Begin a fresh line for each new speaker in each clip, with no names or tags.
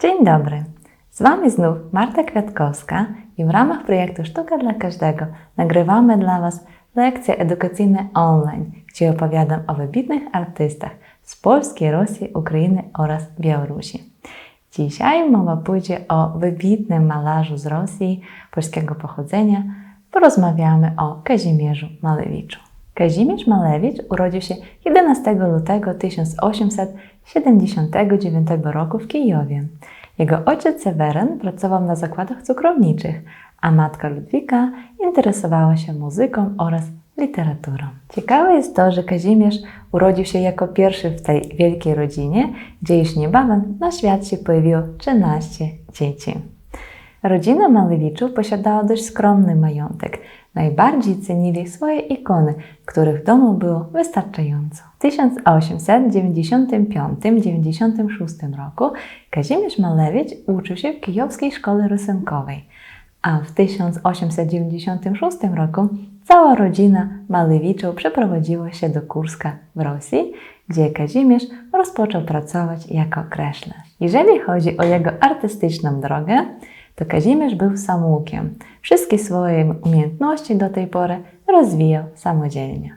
Dzień dobry. Z Wami znów Marta Kwiatkowska i w ramach projektu Sztuka dla Każdego nagrywamy dla Was lekcje edukacyjne online, gdzie opowiadam o wybitnych artystach z Polski, Rosji, Ukrainy oraz Białorusi. Dzisiaj mowa pójdzie o wybitnym malarzu z Rosji polskiego pochodzenia. Porozmawiamy o Kazimierzu Malewiczu. Kazimierz Malewicz urodził się 11 lutego 1879 roku w Kijowie. Jego ojciec Seweryn pracował na zakładach cukrowniczych, a matka Ludwika interesowała się muzyką oraz literaturą. Ciekawe jest to, że Kazimierz urodził się jako pierwszy w tej wielkiej rodzinie, gdzie już niebawem na świat się pojawiło 13 dzieci. Rodzina Malewiczów posiadała dość skromny majątek. Najbardziej cenili swoje ikony, których w domu było wystarczająco. W 1895-96 roku Kazimierz Malewicz uczył się w Kijowskiej Szkole Rysunkowej, a w 1896 roku cała rodzina Malewiczów przeprowadziła się do Kurska w Rosji, gdzie Kazimierz rozpoczął pracować jako kreślarz. Jeżeli chodzi o jego artystyczną drogę, to Kazimierz był samoukiem. Wszystkie swoje umiejętności do tej pory rozwijał samodzielnie.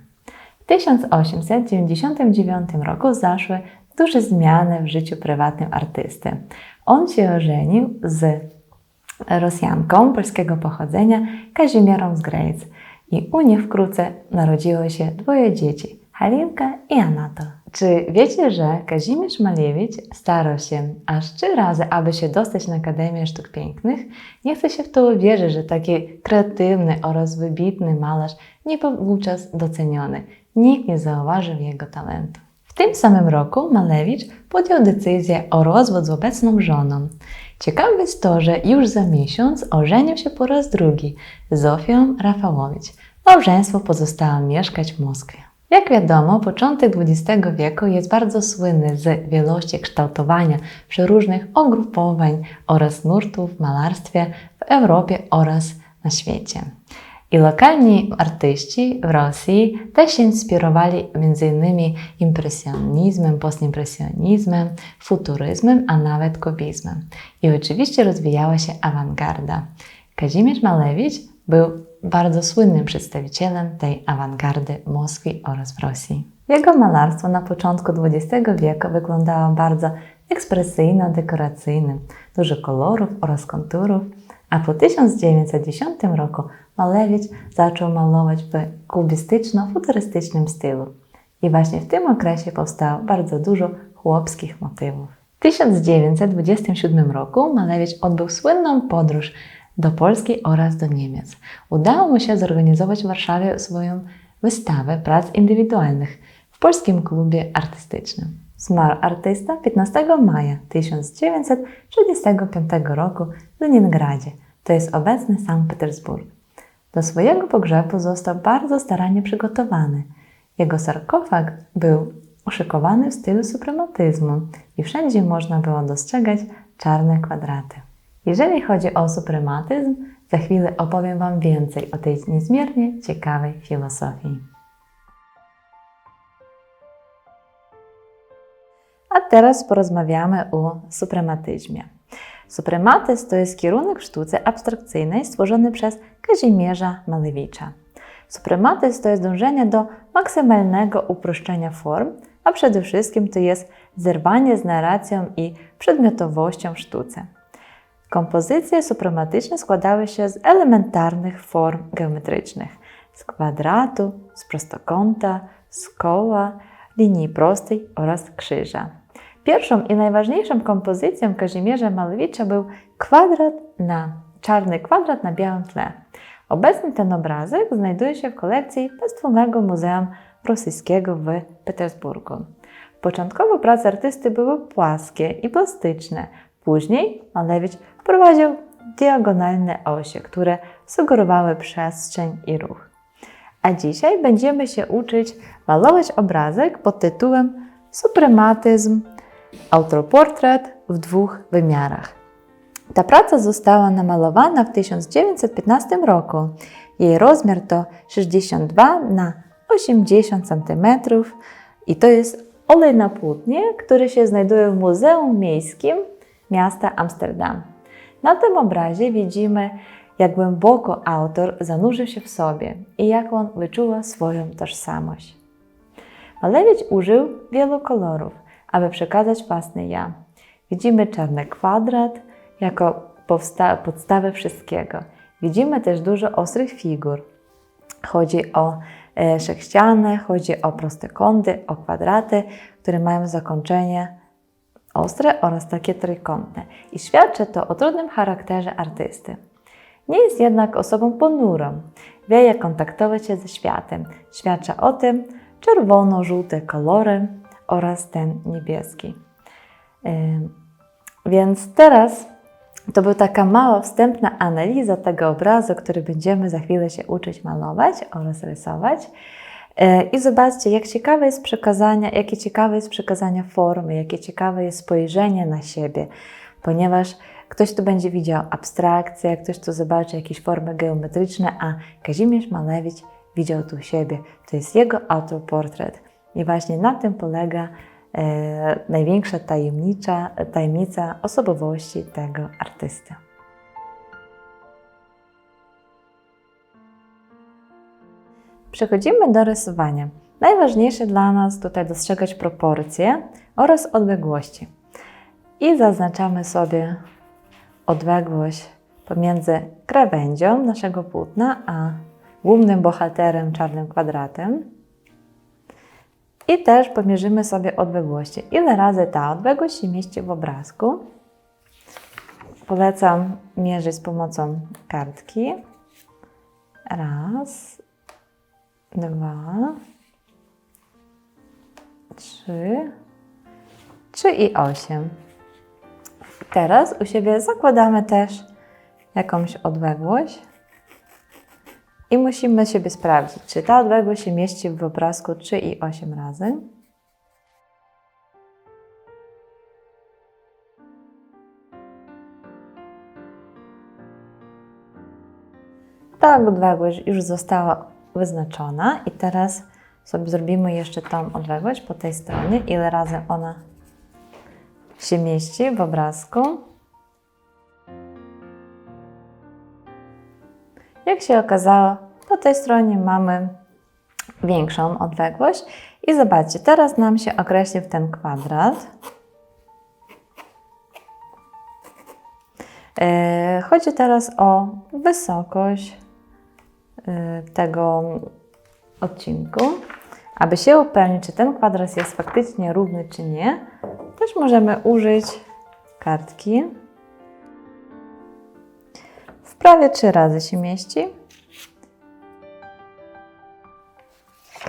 W 1899 roku zaszły duże zmiany w życiu prywatnym artysty. On się ożenił z Rosjanką polskiego pochodzenia Kazimierą z Grejc i u nich wkrótce narodziło się dwoje dzieci, Halinka i Anatol. Czy wiecie, że Kazimierz Malewicz starał się aż trzy razy, aby się dostać na Akademię Sztuk Pięknych? Nie chce się w to uwierzyć, że taki kreatywny oraz wybitny malarz nie był wówczas doceniony. Nikt nie zauważył jego talentu. W tym samym roku Malewicz podjął decyzję o rozwód z obecną żoną. Ciekawe jest to, że już za miesiąc ożenił się po raz drugi z Zofią Rafałowicz. Małżeństwo pozostało mieszkać w Moskwie. Jak wiadomo, początek XX wieku jest bardzo słynny z wielości kształtowania przeróżnych ugrupowań oraz nurtów w malarstwie w Europie oraz na świecie. I lokalni artyści w Rosji też się inspirowali m.in. impresjonizmem, postimpresjonizmem, futuryzmem, a nawet kubizmem. I oczywiście rozwijała się awangarda. Kazimierz Malewicz był bardzo słynnym przedstawicielem tej awangardy w Moskwie oraz Rosji. Jego malarstwo na początku XX wieku wyglądało bardzo ekspresyjno-dekoracyjnym, dużo kolorów oraz konturów, a po 1910 roku Malewicz zaczął malować w kubistyczno-futurystycznym stylu. I właśnie w tym okresie powstało bardzo dużo chłopskich motywów. W 1927 roku Malewicz odbył słynną podróż do Polski oraz do Niemiec. Udało mu się zorganizować w Warszawie swoją wystawę prac indywidualnych w Polskim Klubie Artystycznym. Zmarł artysta 15 maja 1935 roku w Leningradzie, to jest obecny Sankt Petersburg. Do swojego pogrzebu został bardzo starannie przygotowany. Jego sarkofag był uszykowany w stylu suprematyzmu i wszędzie można było dostrzegać czarne kwadraty. Jeżeli chodzi o suprematyzm, za chwilę opowiem Wam więcej o tej niezmiernie ciekawej filozofii. A teraz porozmawiamy o suprematyzmie. Suprematyzm to jest kierunek w sztuce abstrakcyjnej stworzony przez Kazimierza Malewicza. Suprematyzm to jest dążenie do maksymalnego uproszczenia form, a przede wszystkim to jest zerwanie z narracją i przedmiotowością w sztuce. Kompozycje suprematyczne składały się z elementarnych form geometrycznych, z kwadratu, z prostokąta, z koła, linii prostej oraz krzyża. Pierwszą i najważniejszą kompozycją Kazimierza Malewicza był kwadrat na czarny kwadrat na białym tle. Obecny ten obrazek znajduje się w kolekcji Państwowego Muzeum Rosyjskiego w Petersburgu. Początkowo prace artysty były płaskie i plastyczne. Później Malewicz wprowadził diagonalne osie, które sugerowały przestrzeń i ruch. A dzisiaj będziemy się uczyć malować obrazek pod tytułem Suprematyzm autoportret w dwóch wymiarach. Ta praca została namalowana w 1915 roku. Jej rozmiar to 62 na 80 cm i to jest olej na płótnie, który się znajduje w Muzeum Miejskim miasta Amsterdam. Na tym obrazie widzimy, jak głęboko autor zanurzył się w sobie i jak on wyczuwa swoją tożsamość. Malewicz użył wielu kolorów, aby przekazać własne ja. Widzimy czarny kwadrat jako podstawę wszystkiego. Widzimy też dużo ostrych figur. Chodzi o e, sześciany, chodzi o proste kąty, o kwadraty, które mają zakończenie ostre oraz takie trójkątne. I świadczy to o trudnym charakterze artysty. Nie jest jednak osobą ponurą. Wie, jak kontaktować się ze światem. Świadczy o tym czerwono-żółte kolory oraz ten niebieski. Więc teraz to była taka mała wstępna analiza tego obrazu, który będziemy za chwilę się uczyć malować oraz rysować. E, I zobaczcie, jak ciekawe jest przekazania, jakie ciekawe jest przekazanie formy, jakie ciekawe jest spojrzenie na siebie, ponieważ ktoś tu będzie widział abstrakcję, ktoś tu zobaczy jakieś formy geometryczne, a Kazimierz Malewicz widział tu siebie. To jest jego autoportret. I właśnie na tym polega e, największa tajemnicza, tajemnica osobowości tego artysty. Przechodzimy do rysowania. Najważniejsze dla nas tutaj dostrzegać proporcje oraz odległości. I zaznaczamy sobie odległość pomiędzy krawędzią naszego płótna a głównym bohaterem czarnym kwadratem. I też pomierzymy sobie odległości. Ile razy ta odległość się mieści w obrazku? Polecam mierzyć z pomocą kartki. Raz, dwa, trzy, trzy i osiem. Teraz u siebie zakładamy też jakąś odległość i musimy siebie sprawdzić, czy ta odległość się mieści w obrazku 3 i 8 razy. Ta odległość już została wyznaczona i teraz sobie zrobimy jeszcze tą odległość po tej stronie, ile razy ona się mieści w obrazku. Jak się okazało, po tej stronie mamy większą odległość i zobaczcie, teraz nam się określił ten kwadrat. E, Chodzi teraz o wysokość tego odcinku. Aby się upewnić, czy ten kwadrat jest faktycznie równy, czy nie, też możemy użyć kartki. W prawie trzy razy się mieści.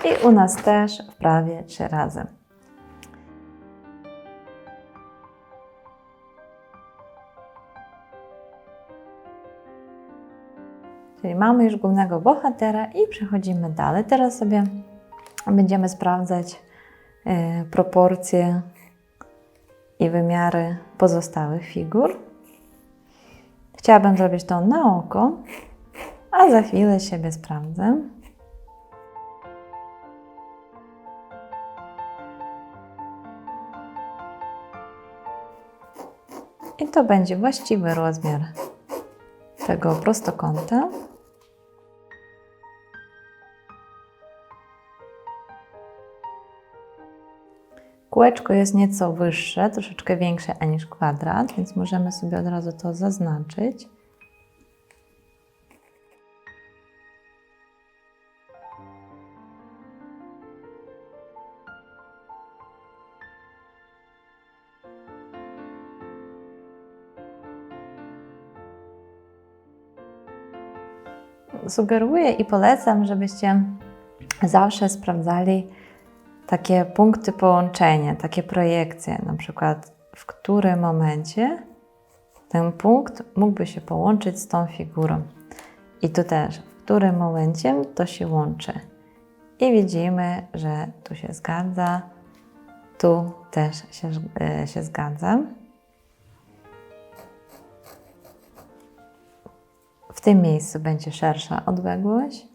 I u nas też w prawie trzy razy. Czyli mamy już głównego bohatera i przechodzimy dalej. Teraz sobie będziemy sprawdzać e, proporcje i wymiary pozostałych figur. Chciałabym zrobić to na oko, a za chwilę siebie sprawdzę. I to będzie właściwy rozmiar tego prostokąta. Kółeczko jest nieco wyższe, troszeczkę większe niż kwadrat, więc możemy sobie od razu to zaznaczyć. Sugeruję i polecam, żebyście zawsze sprawdzali takie punkty połączenia, takie projekcje, na przykład w którym momencie ten punkt mógłby się połączyć z tą figurą. I tu też, w którym momencie to się łączy. I widzimy, że tu się zgadza, tu też się, e, się zgadza. W tym miejscu będzie szersza odległość.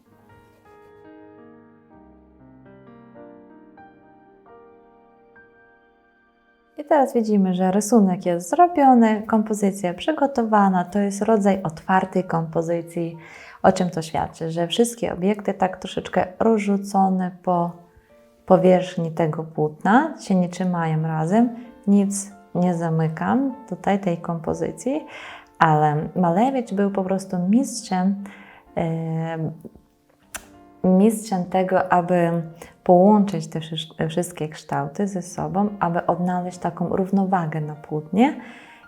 Teraz widzimy, że rysunek jest zrobiony, kompozycja przygotowana. To jest rodzaj otwartej kompozycji. O czym to świadczy? Że wszystkie obiekty tak troszeczkę rozrzucone po powierzchni tego płótna się nie trzymają razem, nic nie zamykam tutaj tej kompozycji, ale Malewicz był po prostu mistrzem, e, mistrzem tego, aby połączyć te wszystkie kształty ze sobą, aby odnaleźć taką równowagę na płótnie.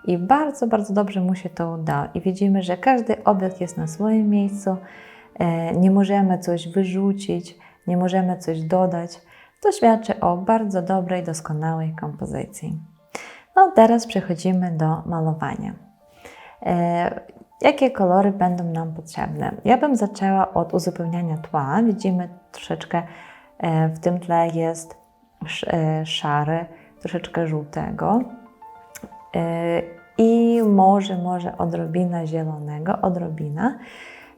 I bardzo, bardzo dobrze mu się to udało. I widzimy, że każdy obiekt jest na swoim miejscu. E, nie możemy coś wyrzucić, nie możemy coś dodać. To świadczy o bardzo dobrej, doskonałej kompozycji. No teraz przechodzimy do malowania. E, jakie kolory będą nam potrzebne? Ja bym zaczęła od uzupełniania tła. Widzimy troszeczkę w tym tle jest e, szary, troszeczkę żółtego i może, może odrobina zielonego, odrobina.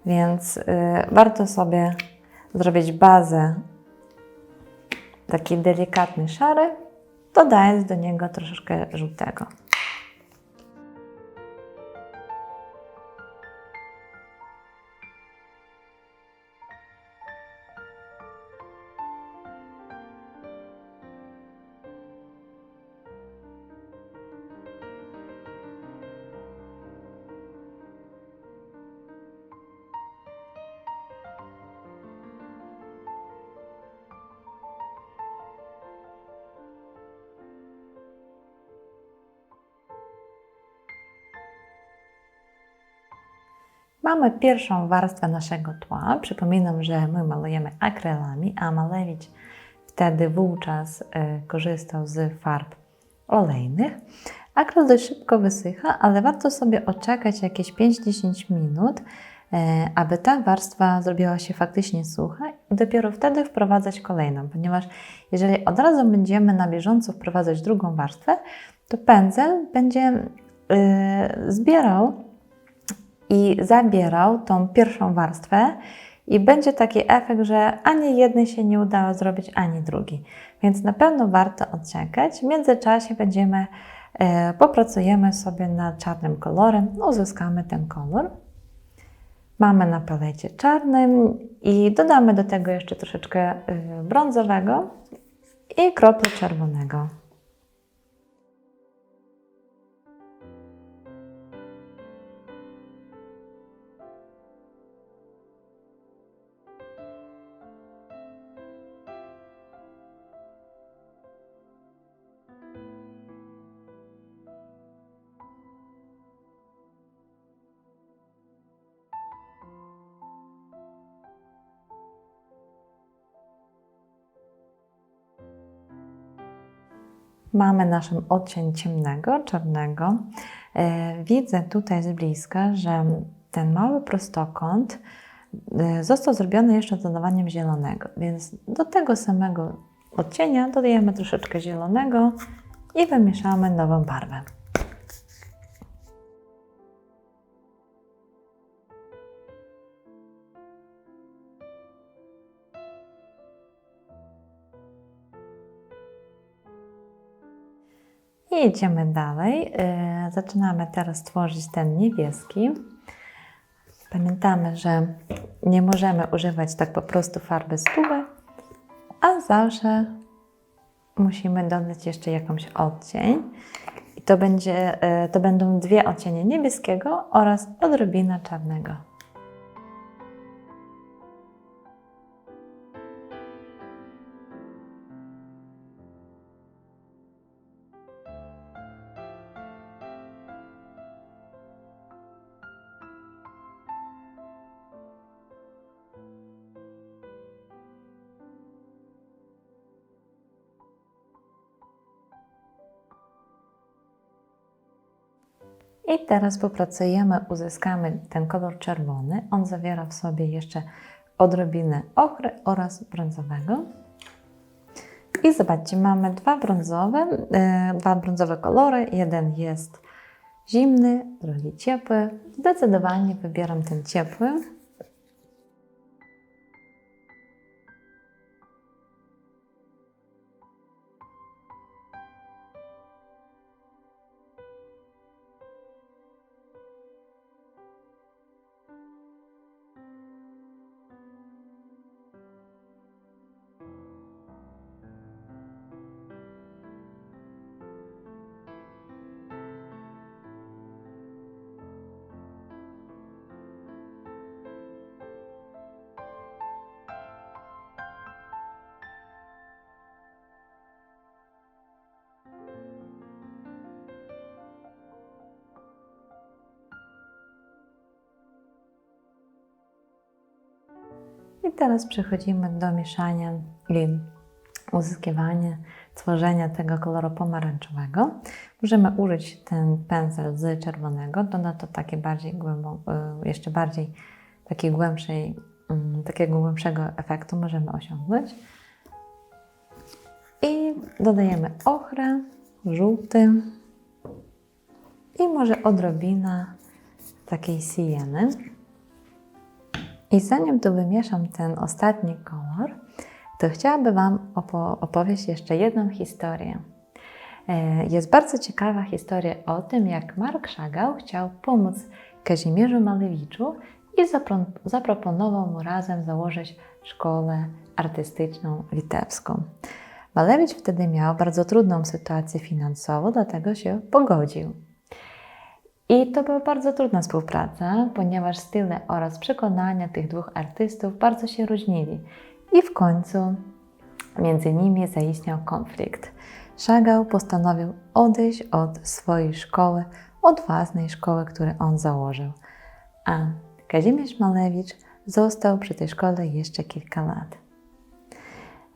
Więc warto sobie zrobić bazę taki delikatny szary, dodając do niego troszeczkę żółtego. Mamy pierwszą warstwę naszego tła. Przypominam, że my malujemy akrylami, a Malewicz wtedy wówczas y, korzystał z farb olejnych. Akryl dość szybko wysycha, ale warto sobie oczekać jakieś 5-10 minut, y, aby ta warstwa zrobiła się faktycznie sucha i dopiero wtedy wprowadzać kolejną, ponieważ jeżeli od razu będziemy na bieżąco wprowadzać drugą warstwę, to pędzel będzie y, zbierał i zabierał tą pierwszą warstwę i będzie taki efekt, że ani jednej się nie udało zrobić, ani drugi. Więc na pewno warto odczekać. W międzyczasie będziemy, e, popracujemy sobie nad czarnym kolorem, uzyskamy ten kolor. Mamy na palecie czarnym i dodamy do tego jeszcze troszeczkę e, brązowego i kroplę czerwonego. Mamy naszym odcień ciemnego, czarnego. E, widzę tutaj z bliska, że ten mały prostokąt e, został zrobiony jeszcze dodawaniem zielonego, więc do tego samego odcienia dodajemy troszeczkę zielonego i wymieszamy nową barwę. I idziemy dalej. Y, zaczynamy teraz tworzyć ten niebieski. Pamiętamy, że nie możemy używać tak po prostu farby stówy, a zawsze musimy dodać jeszcze jakąś odcień. I to, będzie, y, to będą dwie odcienie niebieskiego oraz odrobina czarnego. I teraz popracujemy, uzyskamy ten kolor czerwony. On zawiera w sobie jeszcze odrobinę ochry oraz brązowego. I zobaczcie, mamy dwa brązowe, yy, dwa brązowe kolory. Jeden jest zimny, drugi ciepły. Zdecydowanie wybieram ten ciepły. I teraz przechodzimy do mieszania i uzyskiwania, tworzenia tego koloru pomarańczowego. Możemy użyć ten pędzel z czerwonego, doda to takie bardziej y, jeszcze bardziej takiej głębszej, mm, takiego głębszego efektu możemy osiągnąć. I dodajemy ochrę, żółty i może odrobina takiej sieny. I zanim tu wymieszam ten ostatni kolor, to chciałabym Wam opo- jeszcze jedną historię. E, Jest bardzo ciekawa historia o tym, jak Mark Chagall chciał pomóc Kazimierzu Malewiczu i zapro- zaproponował mu razem założyć szkołę artystyczną litewską. Malewicz wtedy miał bardzo trudną sytuację finansową, dlatego się pogodził. I to była bardzo trudna współpraca, ponieważ style oraz przekonania tych dwóch artystów bardzo się różnili. I w końcu między nimi zaistniał konflikt. Chagall postanowił odejść od swojej szkoły, od własnej szkoły, którą on założył. A Kazimierz Malewicz został przy tej szkole jeszcze kilka lat.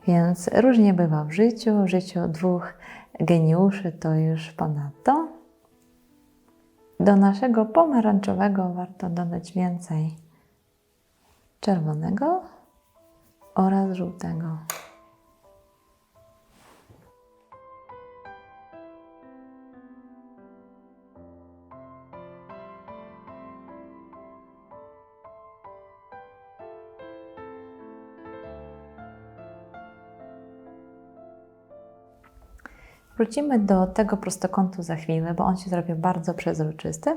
Więc różnie bywa w życiu. W życiu dwóch geniuszy to już ponadto. Do naszego pomarańczowego warto dodać więcej czerwonego oraz żółtego. Wrócimy do tego prostokątu za chwilę, bo on się zrobi bardzo przezroczysty.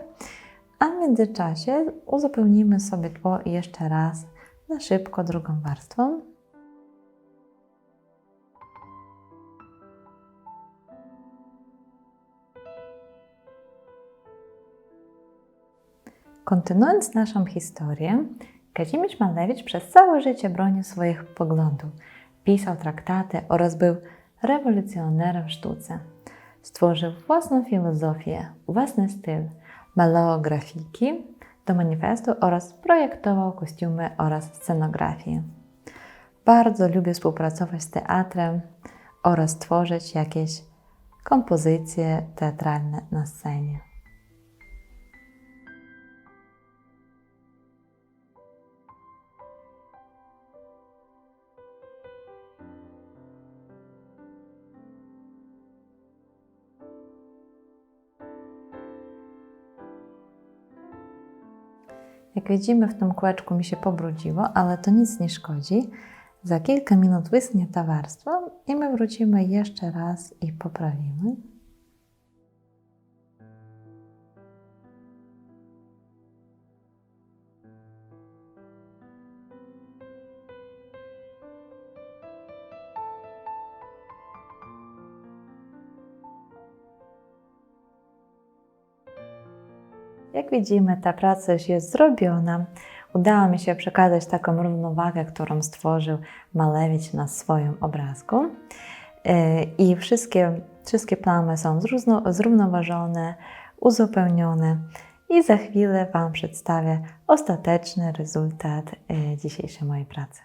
A w międzyczasie uzupełnimy sobie tło jeszcze raz na szybko drugą warstwą. Kontynuując naszą historię, Kazimierz Malewicz przez całe życie bronił swoich poglądów, pisał traktaty oraz był rewolucjonerem sztuce. Stworzył własną filozofię, własny styl, malował grafiki do manifestu oraz projektował kostiumy oraz scenografię. Bardzo lubię współpracować z teatrem oraz tworzyć jakieś kompozycje teatralne na scenie. Jak widzimy, w tym kółeczku mi się pobrudziło, ale to nic nie szkodzi. Za kilka minut wyschnie ta warstwa i my wrócimy jeszcze raz i poprawimy. Widzimy, ta praca już jest zrobiona. Udało mi się przekazać taką równowagę, którą stworzył Malewicz na swoim obrazku. Yy, I wszystkie, wszystkie plamy są zrówno- zrównoważone, uzupełnione. I za chwilę Wam przedstawię ostateczny rezultat yy, dzisiejszej mojej pracy.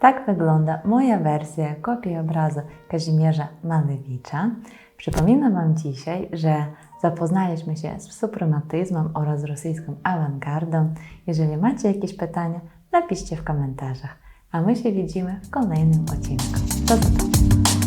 Tak wygląda moja wersja kopii obrazu Kazimierza Malewicza. Przypominam Wam dzisiaj, że zapoznaliśmy się z suprematyzmem oraz rosyjską awangardą. Jeżeli macie jakieś pytania, napiszcie w komentarzach. A my się widzimy w kolejnym odcinku. Do zobaczenia!